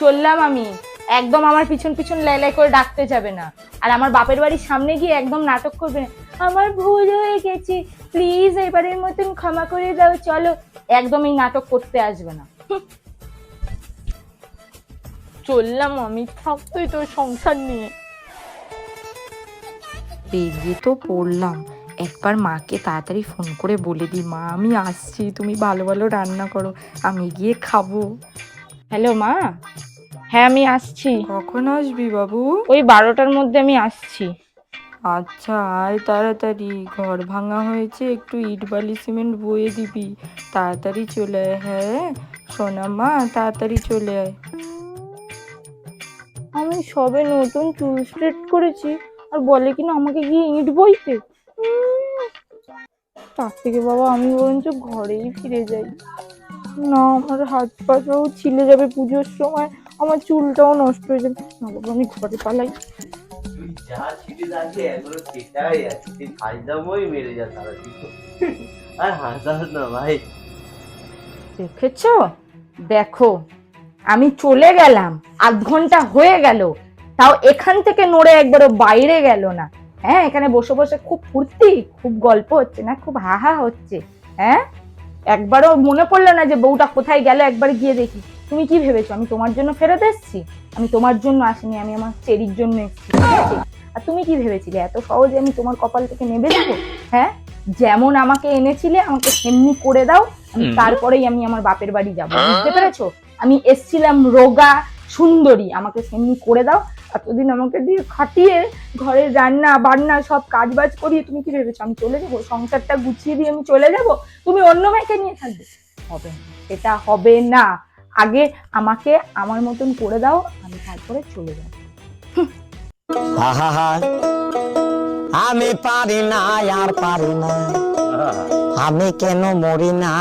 চললাম আমি। একদম আমার পিছন পিছন লাই লাই করে ডাকতে যাবে না। আর আমার বাপের বাড়ির সামনে গিয়ে একদম নাটক করবে না। আমার ভুল হয়ে গেছে। প্লিজ এবারের মতন ক্ষমা করে দাও, চলো। একদম এই নাটক করতে আসবে না। চললাম আমি, থাক তুই তোর সংসার নিয়ে। বেরিয়ে তো পড়লাম। একবার মাকে তাড়াতাড়ি ফোন করে বলে দিই মা, আমি আসছি, তুমি ভালো ভালো রান্না করো, আমি গিয়ে খাব। হ্যালো মা। হ্যাঁ আমি আসছি। কখন আসবি বাবু? ওই বারোটার মধ্যে আমি আসছি। আচ্ছা আয় তাড়াতাড়ি। ঘর ভাঙা হয়েছে একটু ইট বালি সিমেন্ট বয়ে দিবি। তাড়াতাড়ি চলে আয় হ্যাঁ? সোনা মা তাড়াতাড়ি চলে আয়। আমি সবে নতুন চুল স্ট্রেট করেছি আর বলে কিনা আমাকে গিয়ে ইট বইতে? তার থেকে বাবা আমি বরঞ্চ ঘরেই ফিরে যাই। না আমার হাত পাটাও ছিলে যাবে পুজোর সময় আমার চুলটাও নষ্ট হয়ে যাবে। না বাবা আমি ঘরে পালাই। যা ছিটে যাচ্ছে এগুলো সেটাই আছে। তুই ফায়দামই মেরে যা তারা আর হাসাস না ভাই। দেখেছ? দেখো আমি চলে গেলাম। আধ ঘণ্টা হয়ে গেল। তাও এখান থেকে নড়ে একবারও বাইরে গেল না। হ্যাঁ এখানে বসে বসে খুব ফুর্তি খুব গল্প হচ্ছে না? খুব হাহা হচ্ছে। হ্যাঁ? একবারও মনে পড়ল না যে বউটা কোথায় গেল একবার গিয়ে দেখি। তুমি কি ভেবেছো? আমি তোমার জন্য ফেরত এসেছি? আমি তোমার জন্য আসিনি আমি আমার চেরির জন্য এসেছি? আর তুমি কি ভেবেছিলে? এত সহজে আমি তোমার কপাল থেকে নেবে দেবো? হ্যাঁ? যেমন আমাকে এনেছিলে আমাকে সেমনি করে দাও আমি তারপরেই আমি আমার বাপের বাড়ি যাব। বুঝতে পেরেছ? আমি এসছিলাম রোগা সুন্দরী আমাকে সেমনি করে দাও। এতদিন আমাকে দিয়ে খাটিয়ে ঘরের রান্না বান্না সব কাজ বাজ করিয়ে তুমি কি ভেবেছো? আমি চলে যাব? সংসারটা গুছিয়ে দিয়ে আমি চলে যাব? তুমি অন্য মেয়েকে নিয়ে থাকবে? হবে না। এটা হবে না। আগে আমাকে আমার মতন করে দাও আমি তারপরে চলে যাব। আহা আমি পারি না আর পারি না। আমি কেন মরি না?